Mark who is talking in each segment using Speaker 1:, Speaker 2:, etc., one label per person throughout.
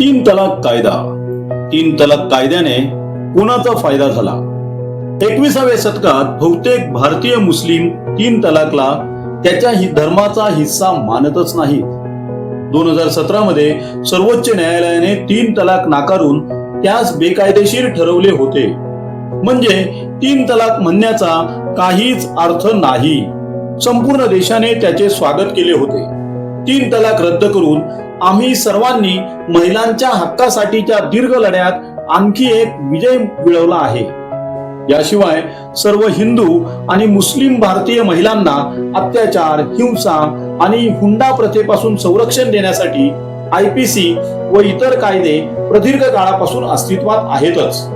Speaker 1: तीन तलाक कायदा. तीन तलाक कायद्याने कोणाचा फायदा झाला? एकविसाव्या शतकात बहुतेक भारतीय मुस्लिम तीन तलाकला त्याच्या ही धर्माचा हिस्सा मानतच नाहीत. दोन हजार सतरा मध्ये सर्वोच्च न्यायालयाने तीन तलाक नाकारून त्यास बेकायदेशीर ठरवले होते. म्हणजे तीन तलाक म्हणण्याचा काहीच अर्थ नाही. संपूर्ण देशाने त्याचे स्वागत केले होते. तीन तलाक रद्द करून आम्ही सर्वांनी महिलांच्या हक्कासाठीच्या दीर्घ लढ्यात आणखी एक विजय मिळवला आहे. याशिवाय सर्व हिंदू आणि मुस्लिम भारतीय महिलांना अत्याचार हिंसा आणि हुंडा प्रथेपासून संरक्षण देण्यासाठी आयपीसी व इतर कायदे प्रदीर्घ काळापासून अस्तित्वात आहेतच.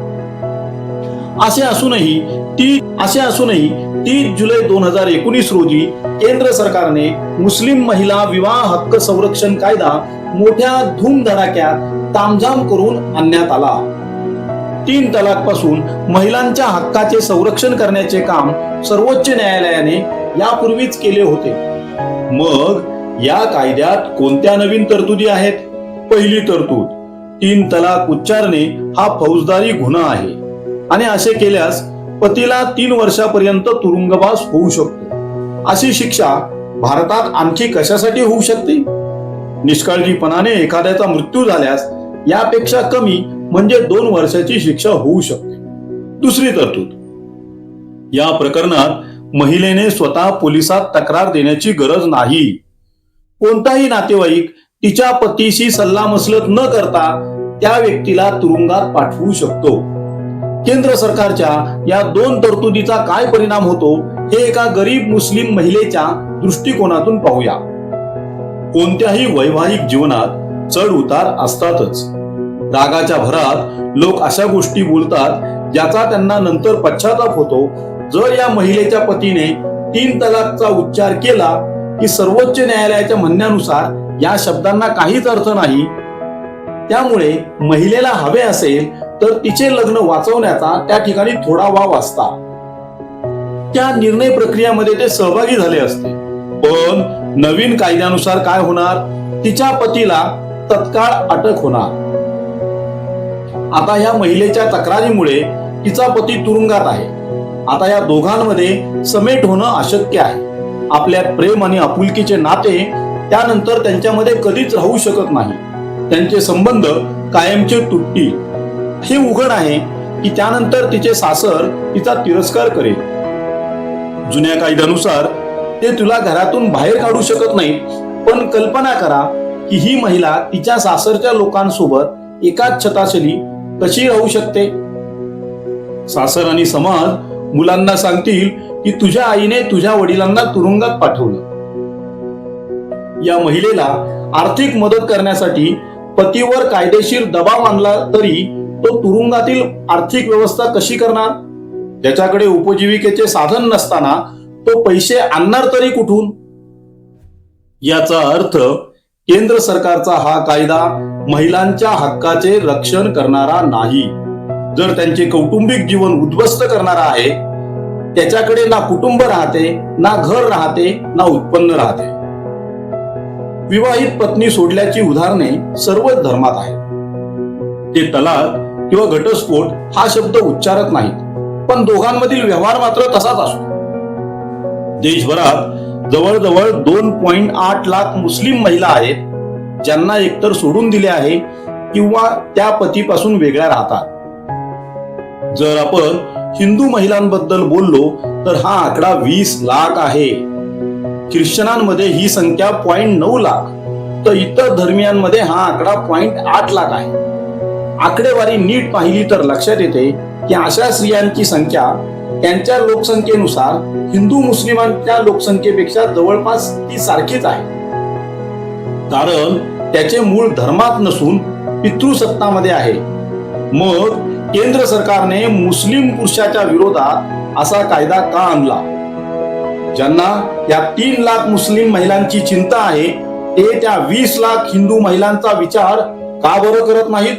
Speaker 1: असे असूनही ती असे असूनही तीस जुलै दोन हजार एकोणीस रोजी केंद्र सरकारने मुस्लिम महिला विवाह हक्क संरक्षण कायदा मोठ्या धूमधडाक्यात तामझाम करून आणण्यात आला. तीन तलाकपासून महिलांच्या हक्काचे संरक्षण करण्याचे काम सर्वोच्च न्यायालयाने यापूर्वीच केले होते. मग या कायद्यात कोणत्या नवीन तरतुदी आहेत? पहिली तरतूद तीन तलाक उच्चारणे हा फौजदारी गुन्हा आहे. आणि असे केल्यास पतीला तीन वर्षापर्यंत तुरुंगवास होऊ शकतो. अशी शिक्षा भारतात आणखी कशासाठी होऊ शकते? निष्काळजीपणाने एखाद्याचा मृत्यू झाल्यास यापेक्षा कमी म्हणजे दोन वर्षाची शिक्षा होऊ शकते. दुसरी तरतूद. या प्रकरणात महिलेने स्वतः पोलिसात तक्रार देण्याची गरज नाही. कोणताही नातेवाईक तिच्या पतीशी सल्लामसलत न करता त्या व्यक्तीला तुरुंगात पाठवू शकतो. केंद्र सरकारच्या या दोन तरतुदीचा काय परिणाम होतो हे एका गरीब मुस्लिम महिलेच्या दृष्टिकोनातून पाहूया. कोणत्याही वैवाहिक जीवनात चढ उतार असतातच. रागाच्या भरात लोक अशा गोष्टी बोलतात ज्याचा त्यांना नंतर पश्चाताप होतो. जर या महिलेच्या पतीने तीन तलाकचा उच्चार केला की सर्वोच्च न्यायालयाच्या म्हणण्यानुसार या शब्दांना काहीच अर्थ नाही त्यामुळे महिलेला हवे असेल तर तिचे लग्न वाचवण्याचा त्या ठिकाणी थोडा वाव असता. त्या निर्णय प्रक्रियामध्ये ते सहभागी झाले असते. पण नवीन कायद्यानुसार काय होणार? तिच्या पतीला तत्काळ अटक होणार. आता या महिलेच्या तक्रारीमुळे तिचा पती तुरुंगात आहे. आता या दोघांमध्ये समेट होणं अशक्य आहे. आपल्या प्रेम आणि आपुलकीचे नाते त्यानंतर त्यांच्यामध्ये कधीच राहू शकत नाही. त्यांचे संबंध कायमचे तुटतील. हे उघड आहे की त्यानंतर तिचे सासर तिचा तिरस्कार करेल. जुन्या कायद्यानुसार ते तुला घरातून बाहेर काढू शकत नाही पण कल्पना करा की ही महिला तिच्या सासरच्या लोकांसोबत एकाच छताखाली कशी राहू शकते? सासर आणि समाज मुलांना सांगतील की तुझ्या आईने तुझ्या वडिलांना तुरुंगात पाठवलं. या महिलेला आर्थिक मदत करण्यासाठी पतीवर कायदेशीर दबाव आणला तरी तो तुरुंगातील आर्थिक व्यवस्था कशी करणार? त्याच्याकडे उपजीविकेचे साधन नसताना तो पैसे आणणार तरी कुठून? याचा अर्थ केंद्र सरकारचा हा कायदा महिलांच्या हक्काचे रक्षण करणारा नाही. जर त्यांचे कौटुंबिक जीवन उद्ध्वस्त करणारा आहे त्याच्याकडे ना कुटुंब राहते ना घर राहते ना उत्पन्न राहते. विवाहित पत्नी सोडल्याची उदाहरणे सर्वच धर्मात आहेत. ते तलाक किंवा घटस्फोट हा शब्द उच्चारत नाहीत. पण दोघांमधील व्यवहार मात्र तसाच असतो. देशभरात जवळजवळ दोन पॉइंट आठ लाख मुस्लिम महिला आहेत ज्यांना एकतर सोडून दिले आहे किंवा त्या पतीपासून वेगळ्या राहतात. जर आपण हिंदू महिलांबद्दल बोललो तर हा आकडा वीस लाख आहे. ख्रिश्चनांमध्ये ही संख्या पॉइंट नऊ लाख. तर इतर धर्मियांमध्ये हा आकडा पॉइंट आठ लाख आहे. आकडेवारी नीट पाहिली तर लक्षात येते की अशा स्त्रियांची संख्या त्यांच्या लोकसंख्येनुसार हिंदू मुस्लिमांच्या लोकसंख्येपेक्षा जवळपास ती सारखीच आहे. कारण त्याचे मूळ धर्मात नसून पितृसत्तामध्ये आहे. मग केंद्र सरकारने मुस्लिम पुरुषाच्या विरोधात असा कायदा का आणला? ज्यांना या तीन लाख मुस्लिम महिलांची चिंता आहे ते त्या वीस लाख हिंदू महिलांचा विचार का बरं करत नाहीत?